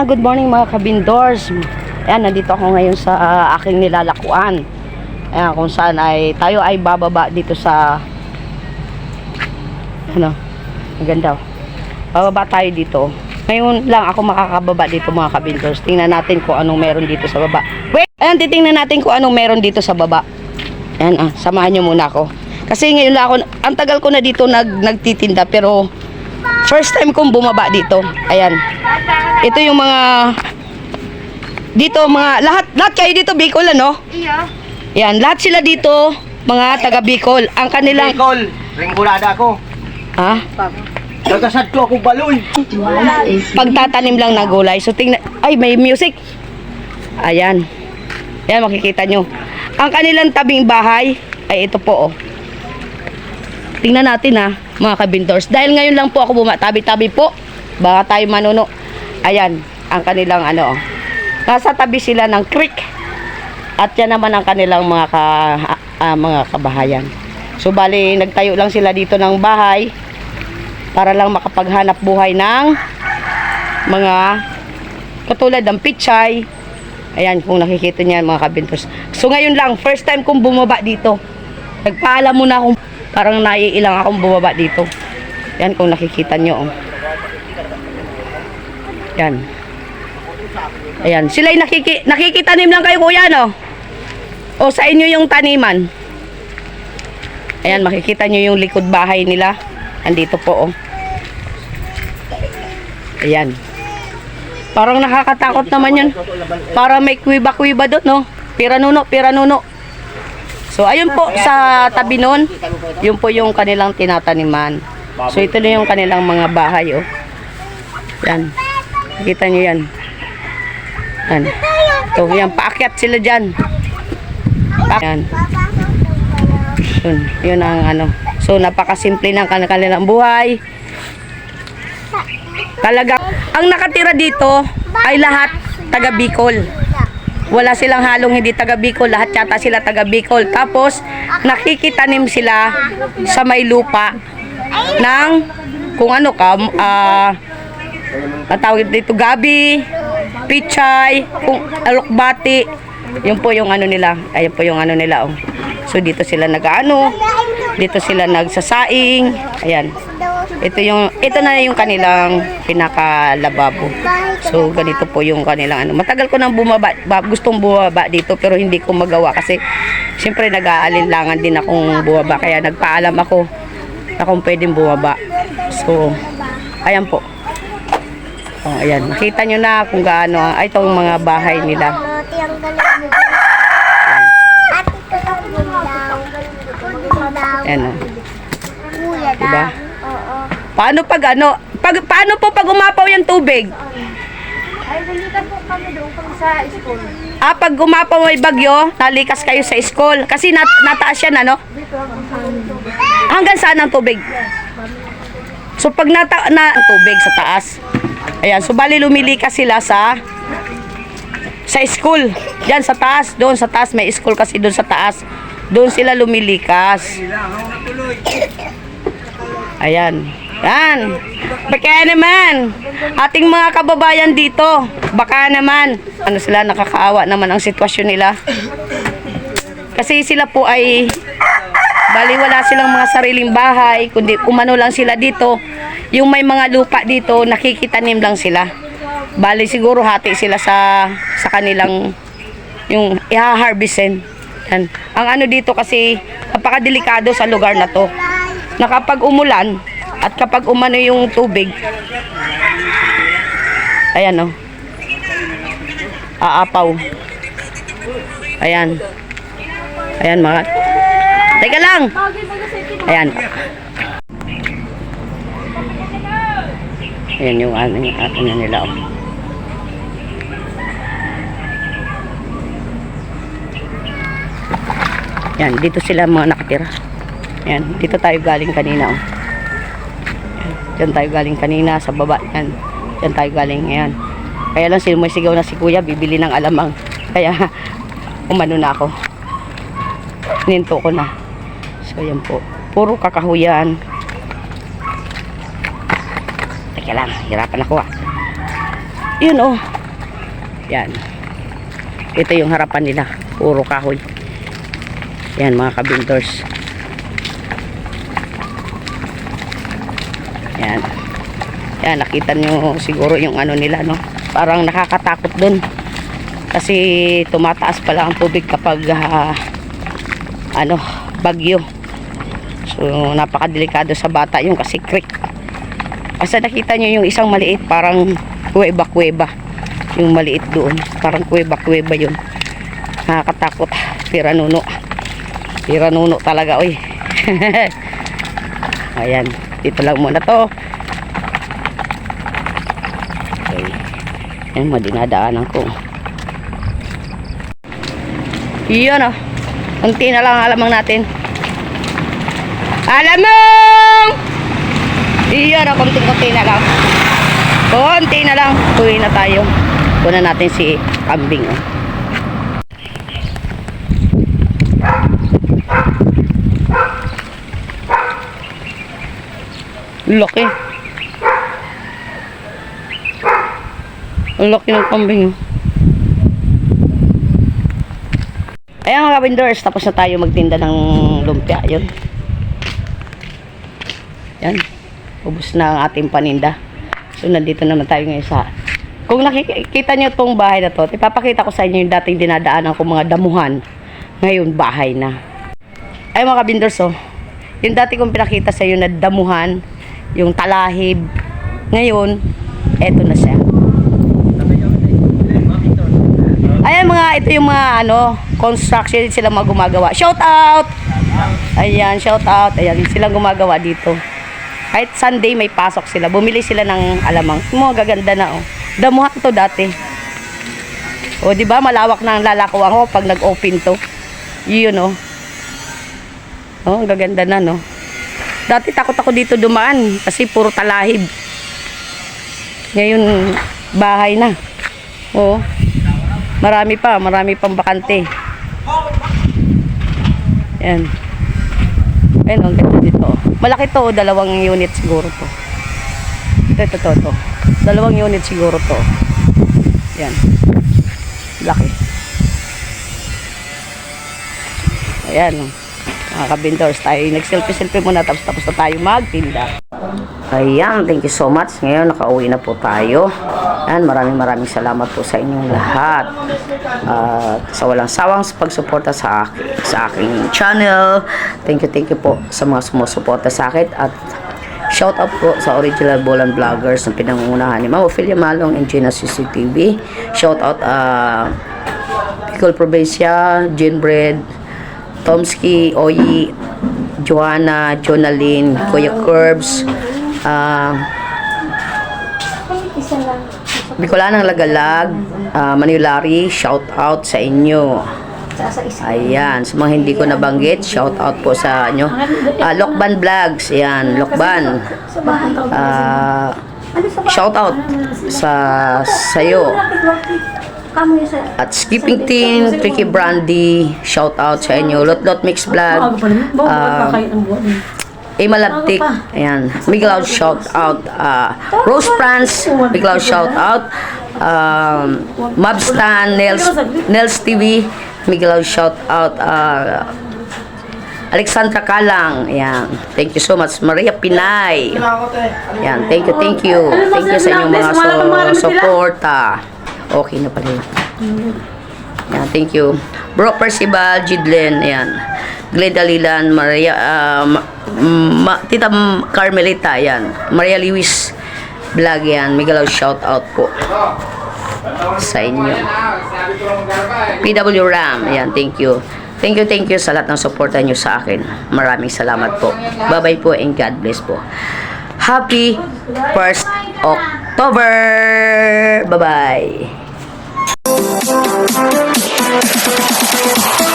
Ayan, good morning mga kabindors. Ayan, nandito ako ngayon sa ah, aking nilalakuan. Ayan, kung saan ay tayo ay bababa dito sa ano, maganda. oh. Bababa tayo dito. Ngayon lang ako makakababa dito mga kabindors. Tingnan natin kung anong meron dito sa baba. Wait! Ayan, titingnan natin kung anong meron dito sa baba. Ayan ah, samahan nyo muna ako. Kasi ngayon lang ako, ang tagal ko na dito nag, nagtitinda pero first time kong bumaba dito. Ayan. Ito yung mga dito mga lahat lahat kayo dito Bicol ano? Iya. Yan, lahat sila dito mga taga Bicol. Ang kanilang Bicol, ringkulada ako. ha? Nagasadto ako baloy. Pagtatanim lang ng gulay. So tingnan ay may music. Ayan. Yan makikita nyo. Ang kanilang tabing bahay ay ito po oh. Tingnan natin ha, mga kabindors. Dahil ngayon lang po ako bumatabi-tabi po. Baka tayo manuno. Ayan, ang kanilang ano. oh. Nasa tabi sila ng creek. At yan naman ang kanilang mga ka, ah, mga kabahayan. So bali, nagtayo lang sila dito ng bahay para lang makapaghanap buhay ng mga katulad ng pichay. Ayan, kung nakikita niyan mga kabintos. So ngayon lang, first time kong bumaba dito. Nagpaalam muna akong parang naiilang akong bumaba dito. Yan kung nakikita nyo. Oh. Yan. Ayan. Sila'y nakiki nakikitanim lang kayo kuya no? O sa inyo yung taniman. Ayan, makikita nyo yung likod bahay nila. Andito po oh. Ayan. Parang nakakatakot naman yun. Para may kuwiba-kuwiba doon, no? Piranuno, piranuno. So, ayun po sa tabi nun, yun po yung kanilang tinataniman. So, ito na yung kanilang mga bahay, oh. Yan. Kita nyo yan. Yan. Ito, yan. Paakyat sila dyan. Yan. Yun, yun ang ano. So, napakasimple ng kan- kanilang buhay. Talaga, ang nakatira dito ay lahat taga Bicol. Wala silang halong hindi taga Bicol, lahat yata sila taga Bicol. Tapos, nakikitanim sila sa may lupa ng kung ano ka, ah, natawag dito gabi, pichay, kung alokbati. Yun po yung ano nila. Ayun po yung ano nila. Oh. So dito sila nag-ano, dito sila nagsasaing. Ayan. Ito yung ito na yung kanilang pinakalababo. So ganito po yung kanilang ano. Matagal ko nang bumaba, ba- gustong bumaba dito pero hindi ko magawa kasi siyempre nag-aalinlangan din akong bumaba kaya nagpaalam ako na kung pwedeng bumaba. So ayan po. Oh, ayan. Makita nyo na kung gaano ay itong mga bahay nila. Bundaw. Ayan oh. Diba? Paano pag ano? Pag, paano po pag umapaw yung tubig? Ay, balikan po kami doon kami sa school. Ah, pag umapaw may bagyo, nalikas kayo sa school. Kasi nat nataas yan, ano? Hanggang saan ang tubig? So, pag nata na tubig sa taas. Ayan, so bali lumilikas sila sa sa school. Diyan sa taas, doon sa taas may school kasi doon sa taas. Doon sila lumilikas. Ayan. Yan. Baka naman. Ating mga kababayan dito. Baka naman. Ano sila, nakakaawa naman ang sitwasyon nila. Kasi sila po ay bali wala silang mga sariling bahay, kundi umano lang sila dito. Yung may mga lupa dito, nakikitanim lang sila. Bali siguro hati sila sa sa kanilang yung iha-harvestin. Yan. Ang ano dito kasi napakadelikado sa lugar na to. Na kapag umulan at kapag umano yung tubig, ayan o, aapaw. Ayan. Ayan mga. Teka lang. Ayan. Ayan yung ano, yung ano nila. Oh. Yan, dito sila mga nakatira. Yan, dito tayo galing kanina. Oh. Yan, Diyan tayo galing kanina sa baba. Yan, diyan tayo galing. Ayan. Kaya lang sigaw na si kuya, bibili ng alamang. Kaya umano na ako. Ninto ko na. So, yan po. Puro kakahuyan. Teka lang, hirapan ako ah. Yun oh. Yan. Ito yung harapan nila. Puro kahoy. Yan mga kabintors. Yan. Yan, nakita nyo siguro yung ano nila, no? Parang nakakatakot dun. Kasi tumataas pala ang tubig kapag ah, ano, bagyo. So, napakadelikado sa bata yung kasi creek. Basta nakita nyo yung isang maliit, parang kuweba-kuweba. Yung maliit doon. Parang kuweba-kuweba yun. Nakakatakot. Piranuno. Piranuno talaga, oy. Ayan. Dito lang muna to. Okay. Ayan, madinadaanan ko. Iyon oh. Unti na lang ang alamang natin. Alamang! Iyon oh, konting-konti na lang. Konti na lang. Uwi na tayo. Kunan natin si kambing oh. Laki. Laki ng kambing. oh. Ayan mga kabindors, tapos na tayo magtinda ng lumpia. Yun. Yan. Ubus na ang ating paninda. So, nandito naman tayo ngayon sa... Kung nakikita nyo tong bahay na to, ipapakita ko sa inyo yung dating dinadaanan ko mga damuhan. Ngayon, bahay na. Ay mga kabindors, oh. Yung dati kong pinakita sa iyo na damuhan, yung talahib. Ngayon, eto na siya. Ayan mga, ito yung mga ano, construction sila mga. Shout out! Ayan, shout out. Ayan, silang gumagawa dito. Kahit Sunday may pasok sila. Bumili sila ng alamang. Mga gaganda na oh. Damuhan to dati. O, di ba malawak na ang lalakuan ko pag nag-open to. Yun oh. Oh, gaganda na no. Dati takot ako dito dumaan kasi puro talahib. Ngayon bahay na. Oo. Marami pa, marami pang bakante. Yan. Ayun, ang ganda dito. Malaki to, dalawang unit siguro to. Ito, ito, ito, ito. Dalawang unit siguro to. Yan. Laki. Ayan. Mga kabindors, tayo nag-selfie-selfie muna tapos tapos na tayo magtinda. Ayan, thank you so much. Ngayon, nakauwi na po tayo. Ayan, maraming maraming salamat po sa inyong lahat. At sa walang sawang pagsuporta sa akin, sa aking channel. Thank you, thank you po sa mga sumusuporta sa akin. At shout out po sa original Bolan Vloggers na pinangungunahan ni Mama Ophelia Malong and Gina CCTV. Shout out uh, Bicol Provincia, Ginbread, Tomski, Oyi, Joanna, Jonaline, Kuya Curbs, ah, Bicolanang Lagalag, uh, Manilari, shout out sa inyo. Ayan, sa mga hindi ko nabanggit, shout out po sa inyo. Ah, Lokban Vlogs, ayan, Lokban. Ah, shout out sa sayo. At Skipping Team, Tricky Brandy, shout out sa inyo. Lot Lot Mix Vlog. Ah, Imalabtik, ayan. Big loud shout out. Uh, Rose France, big loud shout out. Um, Mabstan, Nels, Nels TV, big loud shout out. Uh, Alexandra Kalang, ayan. Thank you so much. Maria Pinay. Ayan, thank you, thank you. Thank you sa inyong mga so, suporta. Okay na pala yun. Ayan, thank you. Bro Percival, Jidlen, ayan. Glenn Dalilan, Maria, ah, ma, Tita Carmelita, ayan. Maria Lewis Vlog, yan. Miguel shout out po sa inyo. PW Ram, ayan, thank you. Thank you, thank you sa lahat ng suporta nyo sa akin. Maraming salamat po. Bye-bye po and God bless po. Happy 1st October! Bye-bye! Thank you.